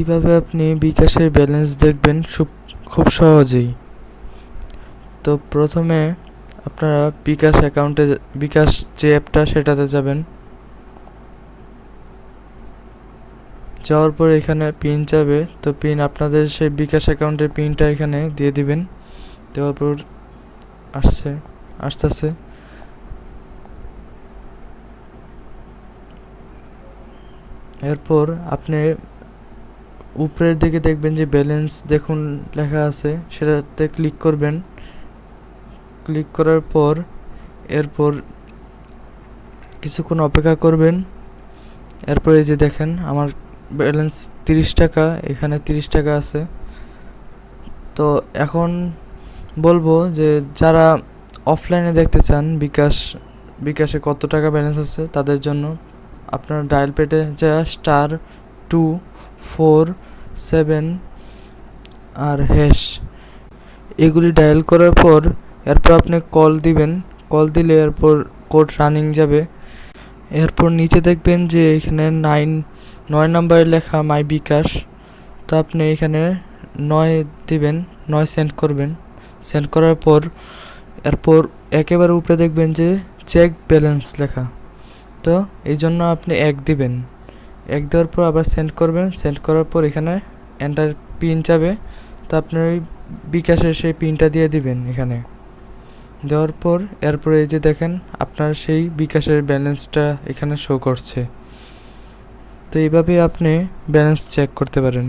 এইভাবে আপনি বিকাশের ব্যালেন্স দেখবেন খুব খুব সহজেই। তো প্রথমে আপনারা বিকাশ অ্যাকাউন্টে বিকাশ যে অ্যাপটা সেটাতে যাবেন। যাওয়ার পর এখানে পিন যাবে, তো পিন আপনাদের সেই বিকাশ অ্যাকাউন্টের পিনটা এখানে দিয়ে দিবেন। দেওয়ার পর আসছে, আসতেছে। এরপর আপনি উপরের দিকে দেখবেন যে ব্যালেন্স দেখুন লেখা আছে, সেটাতে ক্লিক করবেন। ক্লিক করার পর এরপর কিছুক্ষণ অপেক্ষা করবেন। এরপর যে দেখেন, আমার ব্যালেন্স তিরিশ টাকা, এখানে তিরিশ টাকা আছে। তো এখন বলব যে যারা অফলাইনে দেখতে চান, বিকাশ, বিকাশে কত টাকা ব্যালেন্স আছে, তাদের জন্য আপনার ডায়াল পেটে যা স্টার টু ফোর, সেভেন আর হ্যাশ। এগুলি ডায়াল করার পর এরপর আপনি কল দিবেন। কল দিলে এরপর কোড রানিং যাবে। এরপর নিচে দেখবেন যে এখানে নাইন, নয় নম্বরে লেখা মাই বিকাশ। তো আপনি এখানে নয় দিবেন, নয় সেন্ড করবেন। সেন্ড করার পর এরপর একেবারে উপরে দেখবেন যে চেক ব্যালেন্স লেখা। তো এই জন্য আপনি এক দিবেন। এক দেওয়ার পর আবার সেন্ড করবেন। সেন্ড করার পর এখানে এন্টার পিন যাবে। তো আপনি ওই বিকাশের সেই পিনটা দিয়ে দিবেন এখানে। দেওয়ার পর এরপরে এই যে দেখেন, আপনার সেই বিকাশের ব্যালেন্সটা এখানে শো করছে। তো এইভাবে আপনি ব্যালেন্স চেক করতে পারেন।